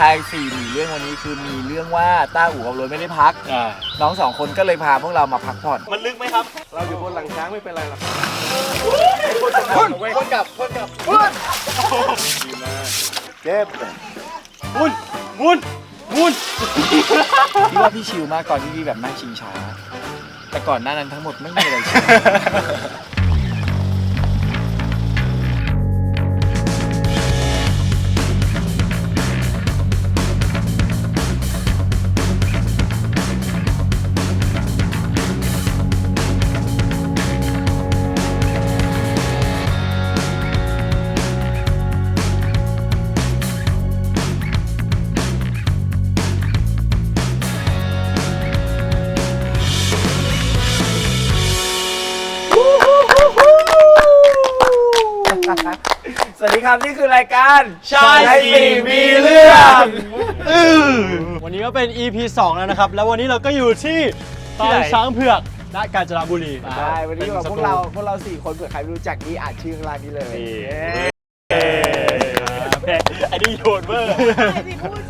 ชายสี่หนีเรื่องวันนี้คือมีเรื่องว่าต้าอู่กับรถไม่ได้พักน้องสองคนก็เลยพาพวกเรามาพักผ่อนมันลึกไหมครับ เราอยู่บนหลังช้างไม่เป็นไรหรอกคนกลับคนกลับเก็บมุนมุนมุนพี่ว่าพี่ชิลมากก่อนที่พี่แบบนั่งชิงช้า แต่ก่อนหน้านั้นทั้งหมดไม่มีอะไรชิล ครับ นี่คือรายการชายสี่มีเรื่อง วันนี้ก็เป็น EP 2 แล้วนะครับ แล้ววันนี้เราก็อยู่ที่ตอนช้างเผือกณกาญจนบุรีใช่วันนี้อยู่กับพวกเราพวกเราสี่คนเผื่อใครไม่รู้จักนี่อ่านชื่อข้างล่างนี้เลยไอ้นี่โยนเวอร์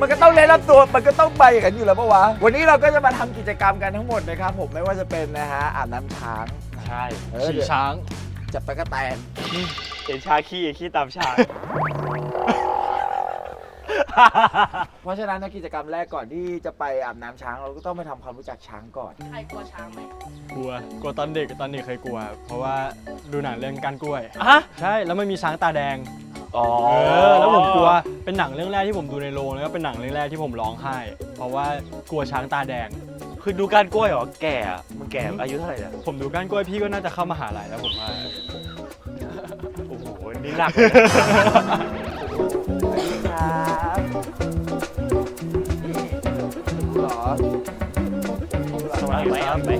มันก็ต้องเล่นรับตัว มันก็ต้องไปอย่างนั้นอยู่แล้วปะวะ วันนี้เราก็จะมาทำกิจกรรมกันทั้งหมดนะครับผมไม่ว่าจะเป็นนะฮะอาบน้ำช้าง ใช่เออขี่เดี๋ยวช้าง จับตะกแตนเห็นชาขี้ขี้ตามชาเพราะฉะนั้นในกิจกรรมแรกก่อนที่จะไปอาบน้ำช้างเราก็ต้องไปทำความรู้จักช้างก่อน ใครกลัวช้างไหมกลัว กลัวตอนเด็กตอนเด็กเคยกลัว เพราะว่าดูหนังเรื่องการกล้วยฮะใช่ แล้วมันมีช้างตาแดง อ๋อเออ แล้วผมกลัว เป็นหนังเรื่องแรกที่ผมดูในโรงแล้วก็เป็นหนังเรื่องแรกที่ผมร้องไห้ เพราะว่ากลัวช้างตาแดง คือดูการกล้วยเหรอ แก่อะมึงแก่อายุเท่าไหร่เนี่ยผมดูก้านกล้วยพี่ก็น่าจะเข้ามหาลัยแล้วผมว่าโอ้ โหนี่หนักครับหรอสวัสดีไหมเอาอีกไหม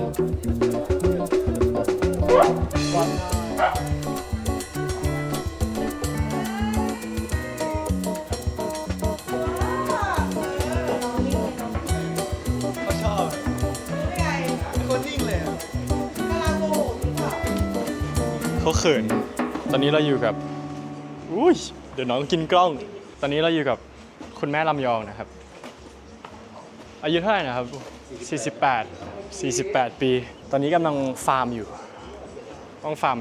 เขาเขิน ตอนนี้เราอยู่กับอุ้ ยเดี๋ยวน้องกินกล้อง ตอนนี้เราอยู่กับคุณแม่ลำยองนะครับ อายุเท่าไหร่นะครับ 48 48 ปี ตอนนี้กำลังฟาร์มอยู่ ต้องฟาร์ม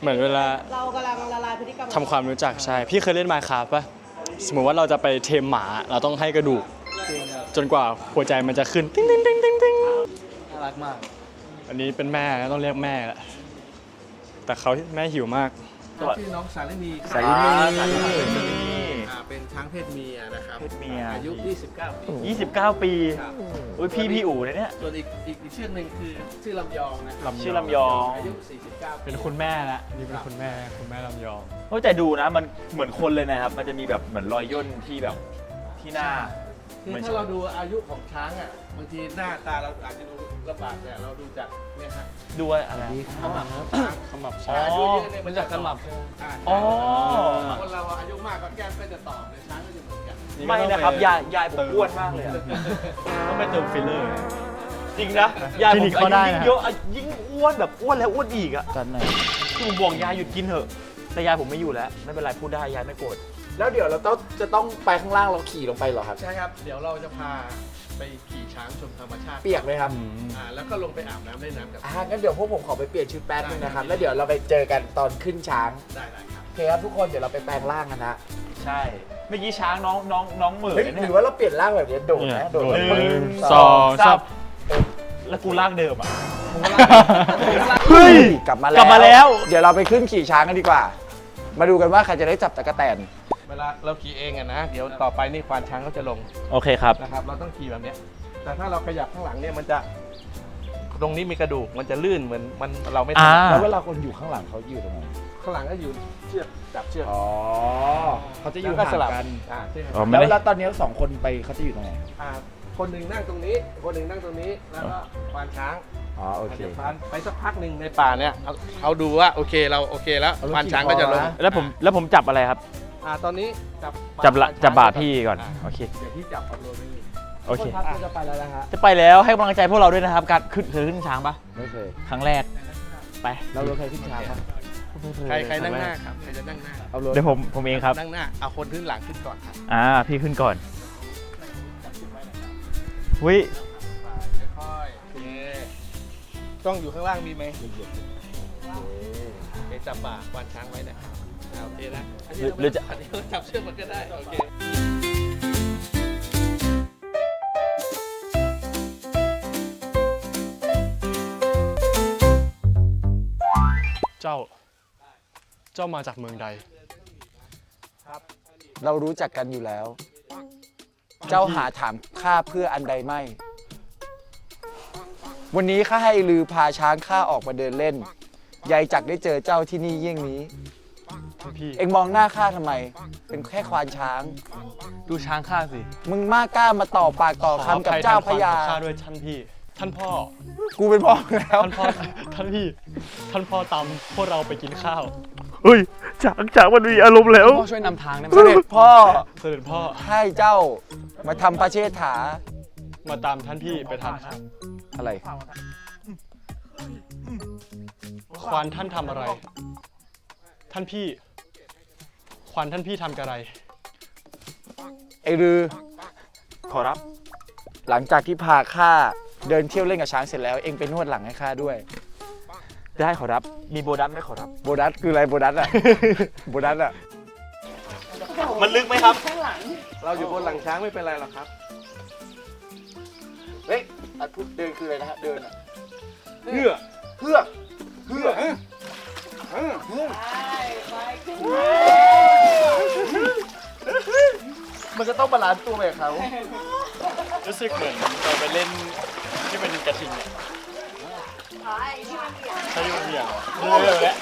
เหมือนเวลาเรากำลังละลายพฤติกรรมทำความรู้จักใช่ พี่เคยเล่นมาคาปะสมมติว่าเราจะไปเทมหมา เราต้องให้กระดูก จนกว่าหัวใจมันจะขึ้นติ้งติ้งติ้งติ้งติ้งน่ารักมาก อันนี้เป็นแม่ต้องเรียกแม่แหละแต่เขาแม่หิวมาก ชื่อน้องสาลินีครับสาลินี สาลินีอ่าเป็นช้างเพศเมียนะครับเพศเมีย อายุ 29 ปี 29 ปีครับ อุ้ยพี่พี่อู๋เลยเนี่ย ส่วนอีกอีกอีกชื่อหนึ่งคือชื่อลำยองนะครับชื่อลำยอง อายุ 49 เป็นคุณแม่ละนี่เป็นคุณแม่คุณแม่ลำยอง โอ้ยแต่ดูนะมันเหมือนคนเลยนะครับ มันจะมีแบบเหมือนรอยย่นที่แบบที่หน้า คือถ้าเราดูอายุของช้างอะบางทีหน้าตาเราอาจจะดูลำบากแต่เราดูจากเนี่ยฮะดูว่าอะไรขมับช้าง ขมับอ๋อช้างอายุเยอะเนี่ย มันจะขมับอ่าอ๋อ คนเราอายุมากก็แก้มก็จะตอบเลยช้างก็จะเหมือนกัน ไม่นะครับ ยายยายผมอ้วนมากเลยอะต้องไปเติมฟิลเลอร์ จริงนะ ยายคลิผนิมกเขาได้อายุยิ่งนะ เยอะอะยิ่งอ้วนแบบอ้วนแล้วอ้วนอีกอะกันไหนคือผมบอกยายหยุดกินเถอะ แต่ยายผมไม่อยู่แล้ว ไม่เป็นไรพูดได้ยายไม่โกรธ แล้วเดี๋ยวเราต้องจะต้องไปข้างล่างเราขี่ลงไปเหรอครับ ใช่ครับ เดี๋ยวเราจะพาไปขี่ช้างชมธรรมชาติเปียกไหมครับอ่าแล้วก็ลงไปอาบน้ำเล่นน้ำกับ อ่างั้นเดี๋ยวพวกผมขอไปเปลี่ยนชุดแป๊บนึงนะครับแล้วเดี๋ยวเราไปเจอกันตอนขึ้นช้างได้ได้ครับ โอเคครับทุกคนเดี๋ยวเราไปแปลงร่างกันนะใช่เมื่อกี้ช้างน้องน้องน้องเหมือเฮ้ยนหเนี่รืยอว่าเราเปลี่ยนร่างแบบนี้โดดนะโดดหนึ่งปึ้สองสามแล้วกูลากเดิมอะ เฮ้ย กลับมาแล้ว กลับมาแล้ว เดี๋ยวเราไปขึ้นขี่ช้างกันดีกว่า มาดูกันว่าใครจะได้จับตะกแตน เวลาเราขี่เองอะนะเดี๋ยวต่อไปนี่ควานช้างเขาจะลงโอเคครับ นะครับ เราต้องขี่แบบเนี้ย แต่ถ้าเราขยับข้างหลังเนี่ยมันจะ ตรงนี้มีกระดูกมันจะลื่นเหมือนมันเราไม่อ่าทำแล้วเวลาคนอยู่ข้างหลังเขาอยู่ตรงไหนข้างหลังก็อยู่เชือกจับเชือกอ๋อเขาจะอยู่แล้วห่างสลับกันอ่าใช่ครับอ๋อไม่แล้วได้ แล้วตอนนี้สองคนไปเขาจะอยู่ตรงไหนอ่าคนหนึ่งนั่งตรงนี้ คนหนึ่งนั่งตรงนี้แล้วก็ควานช้าง อ๋อโอเค เดี๋ยวควานไปสักพักหนึ่งในป่าเนี่ยเอาเอาดูว่าโอเคเราโอเคแล้วเอารถควานช้างก็จะลงขี่คอนะแล้วผมแล้วผมจับอะไรครับ อ่าตอนนี้จับจับละควานช้งจับบ่าพี่ก่อนาโอเค เดี๋ยวพี่จับคอนโทรลไว้นี่โอเคทุกนครับเราจะไปแล้วนะฮะจะไปแล้วให้กำลังใจพวกเราด้วยนะครับ การขึ้นเคยขึ้นช้างปะไม่เคย ครั้งแรก ไป เราเราเคยขึ้นช้างปะใครใครนั่งหน้าครับ ใครจะนั่งหน้า เอาเลยเดี๋ยวผมผมเองครับ นั่งหน้า เอาคนขึ้นหลังขึ้นก่อนครับ อ่า พี่ขึ้นก่อนวิค่อยๆโอเคต้องอยู่ข้างล่างมีไหมโอเคจับบ่าควานช้างไว้นะอ่า โอเคนะอันนี้หรือจะ อันนี้จับเชือกมันก็ได้ โอเค เจ้า เจ้ามาจากเมืองใด เรารู้จักกันอยู่แล้ว เจ้าหาถามข้าเพื่ออันใดไม่ วันนี้ข้าให้ลือพาช้างข้าออกมาเดินเล่น ยายจักได้เจอเจ้าที่นี่เยี่ยงนี้ท่าน พี่เอ็งมองหน้าข้าทำไม เป็นแค่ควานช้าง ดูช้างข้าสิมึงมากกล้ามาต่อปากต่อคำกับเจ้าพญาขออภัยแทนความของข้าด้วยท่านพี่ ท่านพ่อ กูเป็นพ่อแล้วท่านพ่อ ท่านพี่ ท่านพ่อตามพวกเราไปกินข้าว เฮ้ยจากจากมันมีอารมณ์แล้ว พ่อช่วยนำทางได้ไหมเสด็จพ่อเสด็จพ่อ ให้เจ้ามาทำพระเชษฐา มาตามท่านพี่ไปทานข้าวอะไรควานท่านทำอะไร ท่านพี่ ควานท่านพี่ทำกระไร ไอ้รือ ขอรับ หลังจากที่พาข้าเดินเที่ยวเล่นกับช้างเสร็จแล้วเอ็งไปนวดหลังให้ข้าด้วย ได้ขอรับ มีโบนัสไหมขอรับ โบนัสคืออะไรโบนัสอะ โบนัสอะมันลึกไหมครับ เราอยู่บนหลังช้างไม่เป็นไรหรอกครับ เฮ้ยอัดพุทธเดินคืออะไรนะฮะเดินอะเพื่อเพื่อเพื่อ มันก็ต้องบาลานซ์ตัวไปกับเขารู้สึกเหมือนเราไปเล่นที่เป็นกระทิงเนี่ยใช่ที่มันเหวี่ยงเรื่อยๆแล้ว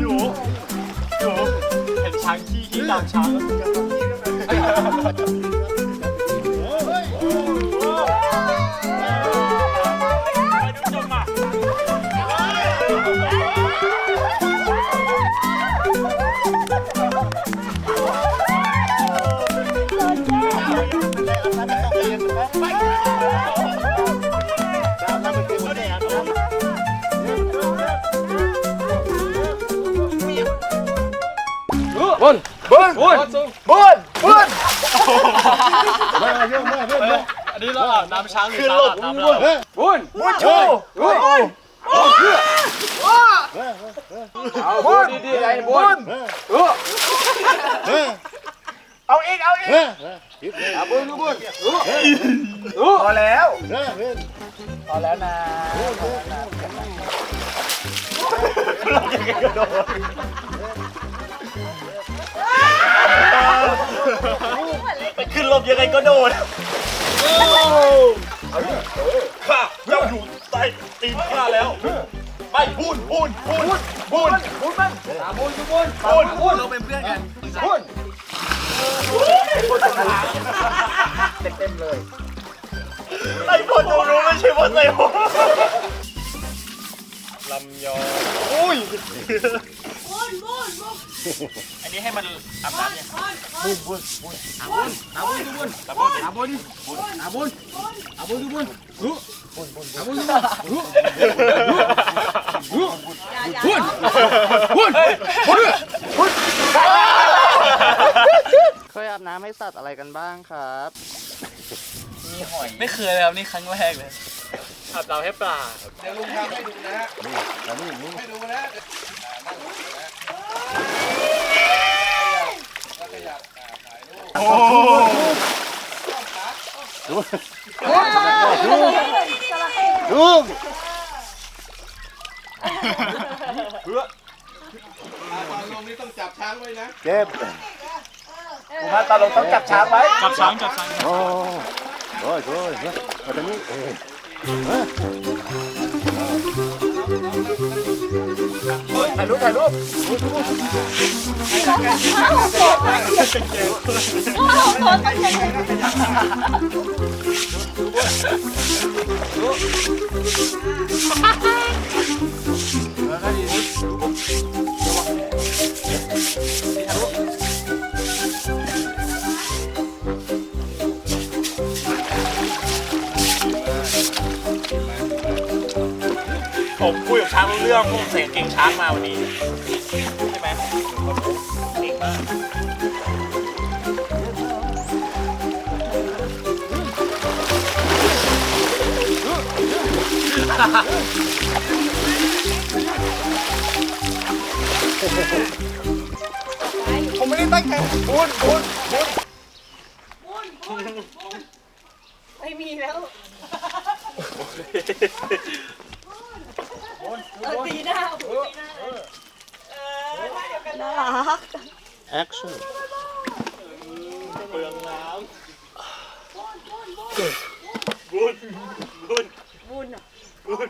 อยู่อยู่เห็นช้างขี้ขี้ตามช้างแล้วบ อันนี้เราอาบน้ำช้างหรือช้างอาบน้ำเราบุญบุญชูบุญเอาบุญดีๆไงบุญเอาอีกเอาอีกเอาบุญบุญพอแล้วพอแล้วนะพอแล้วนะขึ้นลมยังไงก็โดน ข้าเจ้าอยู่ใต้ตีนข้าแล้ว ไปพูนพูนพูนพูนบุญมันบุญบุญบุญบุญเราเป็นเพื่อนกันบุญเป็นบุญสนาเต็มเต็มเลยไอ้คนตรงนู้นไม่ใช่ว่าใส่หัวลำยองอุ้ยบุญบุญบุญอัน นี้ให้มันอาบน้ำเนี่ยบุญบุญอาบุญอาบุญอาบุญอาบุญอาบุญอย่าอย่าเคยอาบน้ำให้สัตว์อะไรกันบ้างครับมีหอยไม่เคยเลยครับนี่ครั้งแรกเลยอาบน้ำให้ปลาเดี๋ยวลุงทำให้ดูนะฮะให้ดูนะนั่งนะแล้วก็อยาก ถ่ายรูปโอ้ตอนลงนี่ต้องจับช้างไว้นะผมว่าตอนลงต้องจับช้างไว้ จับช้างจับช้าง ถ่ายรูปถ่ายรูปเช้างรู้เรื่องผมใส่กางเกงช้างมาวันนี้ใช่ไหมเก่งมากผมไม่ได้ตั้งใจบุญบุญไม่มีแล้วเออตีหน้าตีหน้าเลยเออถ้าเดียวกันน่ารัก action เปลืองน้ำบุญบุญบุญอะบุญ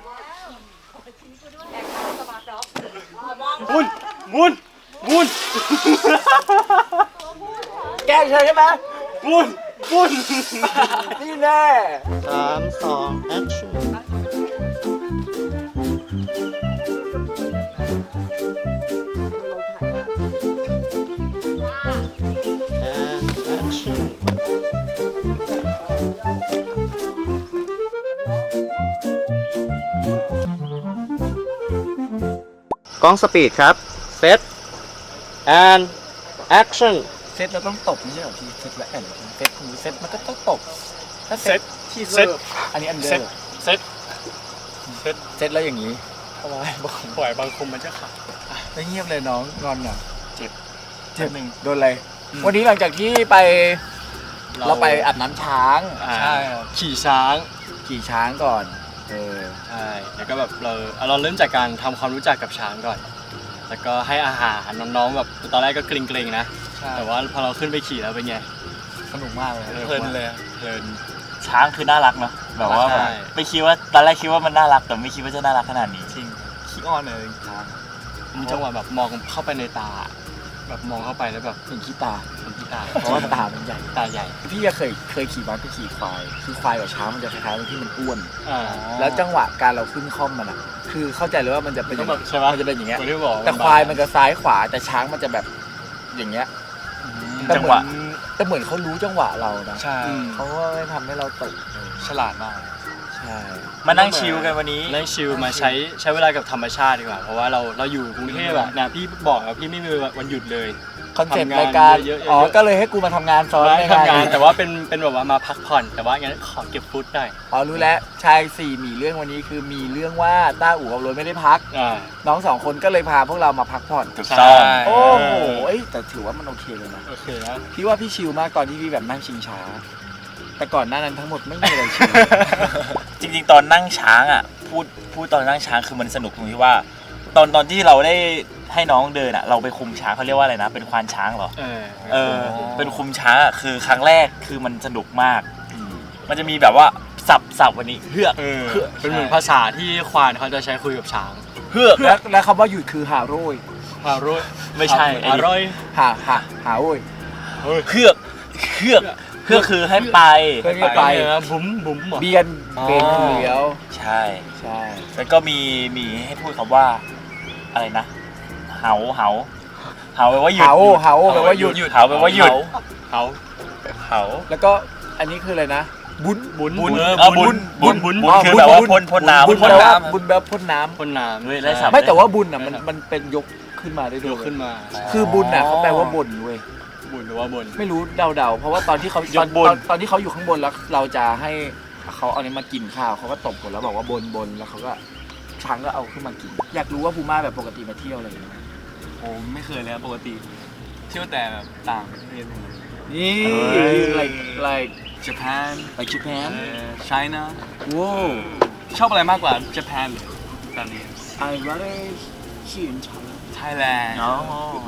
แอคชั่นสมาร์ทด็อกมองบุญบุญบุญแกล้งเธอใช่ไหมบุญบุญนี่แน่สามสอง action and ล้องสปีดครับ set and action เซตเราต้องตบไม่ใช่เหรอพี่เซตและแอนเซตคือเซตมันก็ต้องตบถ้าเซเซ็ตตที่เซ็ตอันนี้อันเดอเซ็ตร์เซ็ตเซตแล้วอย่างนี้ทำไมบอกปล่อยบางคมมันจะขาดไม่เงียบเลยน้องงอนอะเจ็บเจ็บหนึ่งโดนอะไรวันนี้หลังจากที่ไปเราไปอาบน้ำช้างอ่าใช่ครับขี่ช้าง ขี่ช้างก่อน เออใช่แล้วก็แบบเราเราเริ่มจากการทำความรู้จักกับช้างก่อน แล้วก็ให้อาหารน้องๆแบบตอนแรกก็เกรงๆนะ ใช่แต่ว่าพอเราขึ้นไปขี่แล้วเป็นไง สนุกมากเลยเพลินเลยเพลิน ช้างคือน่ารักเนาะแบบว่าใช่ ไม่คิดว่าตอนแรกคิดว่ามันน่ารักแต่ไม่คิดว่าจะน่ารักขนาดนี้ จริงขี้อ้อนเลยช้าง มีจังหวะแบบมองเข้าไปในตา แบบมองเข้าไปแล้วแบบเห็นขี้ตาเห็นที่ตา เพราะว่าตามันใหญ่ตาใหญ่ พี่ก็เคยเคยขี่ม้าก็ขี่ควาย คือควายกับช้างมันจะคล้ายๆที่มันอ้วน อ่าแล้วจังหวะการเราขึ้นคล่อมมันอะคือเข้าใจเลยว่ามันจะเป็นต้องแบบใช่ปะมันจะเป็นอย่างเงี้ยคนที่บอกแต่ควายมันจะซ้ายขวาแต่ช้างมันจะแบบอย่างเงี้ย แต่จังเหหมือวะนแต่เหมือนเขารู้จังหวะเรานะใช่ เขาก็ไม่ทำให้เราตก ฉลาดมากใช่ มานั่งชิลกันวันนี้นั่งชิลมาใช้ใช้เวลากับธรรมชาติดีกว่า เพราะว่าเราเราอยู่กรุงเทพอะนะพี่บอกแล้วพี่ไม่มีวันหยุดเลยคอนเซ็ปต์ทำงานรายการ เยอะๆอ๋อ ก็เลยให้กูมาทำงานซ้อนไม่ในทำงาน แต่ว่าเป็นเป็นแบบว่ามาพักผ่อน แต่ว่างั้นขอเก็บฟุตหน่อย อ๋อ รู้แล้ว ชายสี่มีเรื่องวันนี้คือมีเรื่องว่าต้าอู่กับโรยไม่ได้พักอ่าน้องสองคนก็เลยพาพวกเรามาพักผ่อนถูกต้องโอ้โหเอ้ยแต่ถือว่ามันโอเคเลยนะ โอเคนะ พี่ว่าพี่ชิลมากตอนที่พี่แบบนั่งชิงช้า แต่ก่อนหน้านั้นทั้งหมดไม่มีอะไรชิล จริงๆ ตอนนั่งช้างอะพูดพูดตอนนั่งช้างคือมันสนุกตรงที่ว่า ตอนตอนที่เราได้ให้น้องเดินอะ เราไปคุมช้างเขาเรียกว่าอะไรนะเป็นควานช้างเหรอ เออเออ เป็นคุมช้างอะคือครั้งแรกคือมันสนุกมาก มันจะมีแบบว่าสับสับวันนี้เฮือกเออเป็นเหมือนภาษาที่ควานเขาจะใช้คุยกับช้างเฮือกแล้วแล้วคำว่าหยุดคือหาโรยฮารุไม่ใช่อร่อยหาหาหาโรยเฮือกเฮือกเฮือกคือให้ไปเพื่อที่ไปนะบุ๋มบุ๋มเหรอเบียน เบนเหลียว ใช่ ใช่ แล้วก็มีมีให้พูดคำว่า อะไรนะ เหาเหาเหาแปลว่าหยุดหาโอหาโอแปลว่าหยุดเหาแปลว่าหยุดเขาเหาแล้วก็อันนี้คืออะไรนะ บุญบุญบุญเออเออบุบุญญบุญบุญบุญคือแบบว่าพ่นพ่นน้ำบุญพ่นแปลว่าน้ำบุญแบบพ่นน้ำพ่นน้ำเว้ยได้สับไม่แต่ว่าบุญอะมันมันเป็นยกขึ้นมาได้ด้วยยกขึ้นมา คือบุญอะเขาแปลว่าบนเว้ยบุญหรือว่าบน ไม่รู้เดาๆ เพราะว่าตอนที่เขาตอนตอนตอนที่เขาอยู่ข้างบนแล้วเราจะให้ เขาเอานี้มากินข้าวเขาก็ตบกดแล้วบอกว่าบนบนแล้วเขาก็ช้างก็เอาขึ้นมากิน อยากรู้ว่าภูมาแบบปกติมาเที่ยวอะไรอย่างเงี้ยผมไม่เคยเลยครับปกติ เที่ยวแต่แบบต่างประเทศหมดเลย นี่ like like Japan like Japan เอ่อ China ว้าวชอบอะไรมากกว่า Japan หรือตอนนี้ I rather here in Thailand Thailand อ๋อ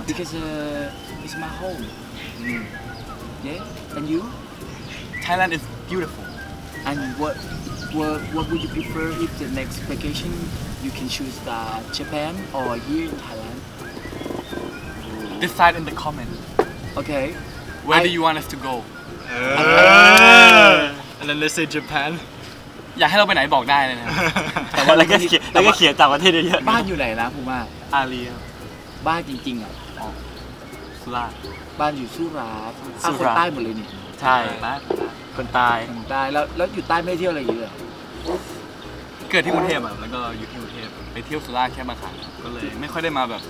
because uh, it's my home อืม yeah and you Thailand is beautiful and what what what would you prefer if the next vacation you can choose the Japan or here in Thailand decide in the comment okay where I- do you want us to go เออ and then they say Japan อยากให้เราไปไหนบอกได้เลยนะ แต่ว่าแล้วก็เขียนแล้วก็เขียนต่างประเทศเยอะๆบ้านอยู่ไหนนะภูมาอาลีครับบ้านจริงๆอะสุราษฎร์ บ้านอยู่สุราษฎร์อะสุคนราษฎร์ใต้หมดเลยนี่ ใช่บ้าน คนตายคนใต้แล้วแล้วอยู่ใต้ไม่ได้เที่ยวอะไรเยอะโเกิดที่กรุงเทพอะแล้วก็อยู่ที่กรุงเทพไปเที่ยวสุราษฎร์แค่บางครั้งก็เลยไม่ค่อยได้มาแบบ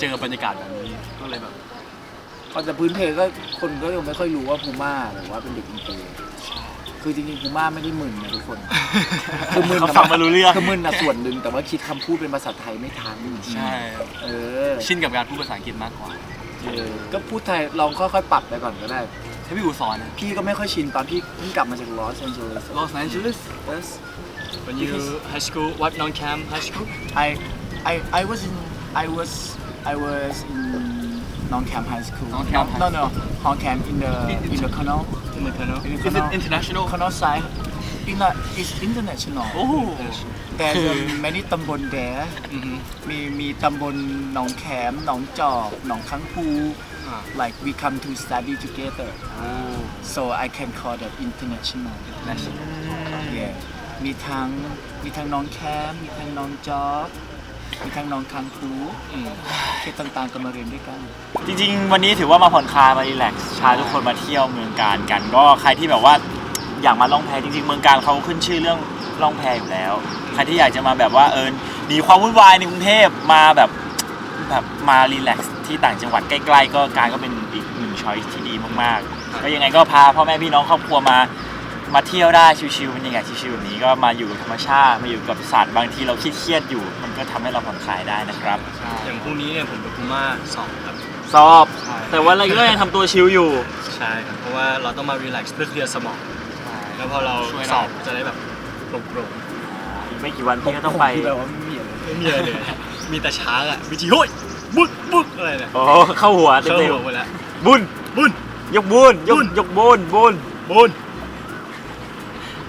เจอบรรยากาศแบบนี้ก็เลยแบบก็แต่พื้นเพก็คนก็ยังไม่ค่อยรู้ว่าพูม่าแบบว่าเป็นเด็กอินเตอร์คือจริงๆพูม่าไม่ได้มึนนะทุกคน คือมึนเขาฟังไม่รู้เรื่องคือมึนนะส่วนหนึ่งแต่ว่าคิดคำพูดเป็นภาษาไทยไม่ทันใช่เออ ชินกับการพูดภาษาอังกฤษมากกว่า เออก็พูดไทยลองค่อยๆ ปรับไปก่อนก็ได้ ถ้าพี่อูสอนนะพี่ก็ไม่ค่อยชินตอนพี่เพิ่งกลับมาจากลอสแอนเจลิส Los Angeles yes when you high school what non cam high school I I I was in I was I was in non camp high school Non Camp no High no non camp in the in the canal in the canal In the is it canal. international canal side in a is international oh there's um, many ตำบล there อือฮึมีมีตำบลหนองแขมหนองจอกหนองค้างภูอ่า like we come to study together so I can call that international yeah มีทั้งมีทั้งหน้องแคมมีทั้งหน้องจอกมีทั้งหน้องค้างภูอืมเขตต่างๆก็มาเรียนด้วยกัน จริงๆ วันนี้ถือว่ามาผ่อนคลายมารีแลกซ์พาทุกคนมาเที่ยวเมืองการกัน ก็ใครที่แบบว่า อยากมาล่องแพจริงๆ เมืองการเขาขึ้นชื่อเรื่องล่องแพอยู่แล้ว ใครที่อยากจะมาแบบว่าเออหนีความวุ่นวายในกรุงเทพมาแบบแบบมารีแลกซ์ที่ต่างจังหวัดใกล้ๆ ก็การก็เป็นอีกหนึ่งช้อยที่ดีมากๆ ก็ยังไงก็พาพ่อแม่พี่น้องครอบครัวมามาเที่ยวได้ชิวๆบรรยากาศชิวๆแบบนี้ก็มาอยู่กับธรรมชาติมาอยู่กับสัตว์บางทีเราเครียดๆอยู่ มันก็ทำให้เราผ่อนคลายได้นะครับ อย่างพรุ่งนี้เนี่ยผมกับคุณม่าสอบครับ สอบแต่ว่าเราก็ยังทำตัวชิลอยู่ ใช่ครับ เพราะว่าเราต้องมารีแลกซ์เพื่อเคลียร์สมอง แล้วพอเราสอบจะได้แบบโปร่งอีกไม่กี่วันพี่ก็ต้องไปคือแบบว่าไม่มีอะไรๆไม่มีอะไรเลย มีแต่ช้างอะวิจิโฮ้ยบึกบึกอะไรเนี่ยโอ้เข้าหัวเต็เข้ามหัวๆหมดแล้วบุญบุญ ยกบุญยกยกบุญบุญบุญ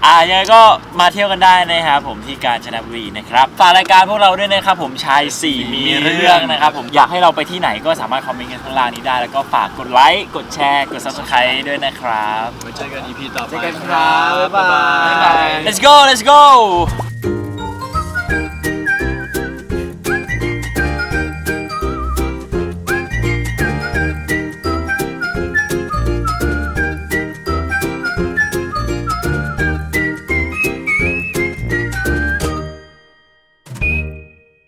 อ่ายังไงก็มาเที่ยวกันได้นะครับผมที่กาญจนบุรีนะครับฝากรายการพวกเราด้วยนะครับผมชายสี่มีเรื่องนะครับผมอยากให้เราไปที่ไหนก็สามารถคอมเมนต์กันข้างล่างนี้ได้ แล้วก็ฝากกดไลค์กดแชร์กด subscribe ด้วยนะครับไว้เจอกัน EP ต่อไปเจอกันครับบ๊ายบาย Let's go let's go